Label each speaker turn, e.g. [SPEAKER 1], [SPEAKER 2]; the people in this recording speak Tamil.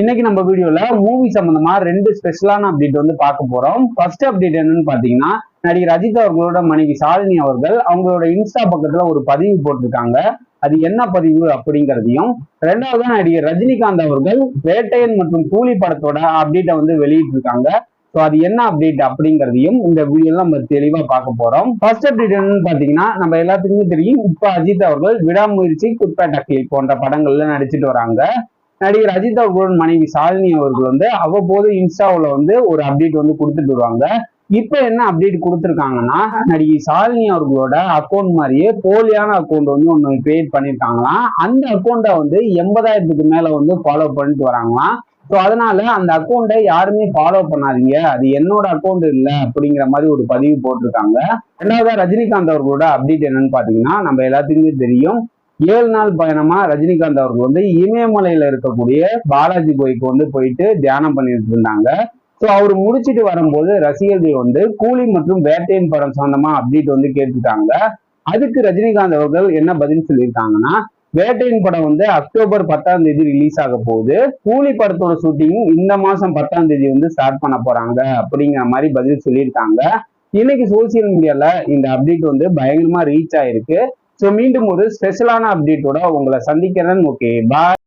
[SPEAKER 1] இன்னைக்கு நம்ம வீடியோல மூவி சம்பந்தமா ரெண்டு ஸ்பெஷலான அப்டேட் வந்து பார்க்க போறோம். ஃபர்ஸ்ட் அப்டேட் என்னன்னு பாத்தீங்கன்னா நடிகர் அஜித் அவர்களோட மனைவி சாலினி அவர்கள் அவங்களோட இன்ஸ்டா பக்கத்துல ஒரு பதிவு போட்டிருக்காங்க. அது என்ன பதிவு அப்படிங்கிறதையும் ரெண்டாவது நடிகர் ரஜினிகாந்த் அவர்கள் வேட்டையன் மற்றும் கூலி படத்தோட அப்டேட்டை வந்து வெளியிட்டிருக்காங்க. ஸோ அது என்ன அப்டேட் அப்படிங்கிறதையும் இந்த வீடியோல நம்ம தெளிவா பார்க்க போறோம். ஃபர்ஸ்ட் அப்டேட் என்னன்னு பாத்தீங்கன்னா நம்ம எல்லாத்துக்குமே தெரியும் இப்போ அஜித் அவர்கள் விடாமுயற்சி குட்பேட் அக்கிலி போன்ற படங்கள்ல நடிச்சிட்டு வராங்க. நடிகர் அஜித் அவர்களோட மனைவி சாலினி அவர்கள் வந்து அவ்வப்போது இன்ஸ்டாவில் வந்து ஒரு அப்டேட் வந்து கொடுத்துட்டு வருவாங்க. இப்ப என்ன அப்டேட் கொடுத்துருக்காங்கன்னா நடிகை சாலினி அவர்களோட அக்கௌண்ட் மாதிரியே போலியான அக்கௌண்ட் வந்து ஒன்று கிரியேட் பண்ணியிருக்காங்களாம் அந்த அக்கௌண்ட்டை வந்து எண்பதாயிரத்துக்கு மேலே வந்து ஃபாலோ பண்ணிட்டு வராங்களாம். ஸோ அதனால அந்த அக்கௌண்ட்டை யாருமே ஃபாலோ பண்ணாதீங்க. அது என்னோட அக்கௌண்ட் இல்லை அப்படிங்கிற மாதிரி ஒரு பதிவு போட்டிருக்காங்க. ரெண்டாவது ரஜினிகாந்த் அவர்களோட அப்டேட் என்னன்னு பார்த்தீங்கன்னா நம்ம எல்லாத்துக்குமே தெரியும். ஏழு நாள் பயணமா ரஜினிகாந்த் அவர்கள் வந்து இமயமலையில இருக்கக்கூடிய பாலாஜி கோய்க்கு வந்து போயிட்டு தியானம் பண்ணிட்டு இருந்தாங்க. ஸோ அவர் முடிச்சுட்டு வரும்போது ரசிகர்கள் வந்து கூலி மற்றும் வேட்டையின் படம் சொந்தமா அப்டேட் வந்து கேட்டுட்டாங்க. அதுக்கு ரஜினிகாந்த் அவர்கள் என்ன பதில் சொல்லியிருக்காங்கன்னா வேட்டையின் படம் வந்து அக்டோபர் பத்தாம் தேதி ரிலீஸ் ஆக போகுது. கூலி படத்தோட ஷூட்டிங் இந்த மாசம் பத்தாம் தேதி வந்து ஸ்டார்ட் பண்ண போறாங்க அப்படிங்கிற மாதிரி பதில் சொல்லியிருக்காங்க. இன்னைக்கு சோசியல் மீடியால இந்த அப்டேட் வந்து பயங்கரமா ரீச் ஆயிருக்கு. ஸோ மீண்டும் ஒரு ஸ்பெஷலான அப்டேட்டோட உங்களை சந்திக்கிறேன். Okay bye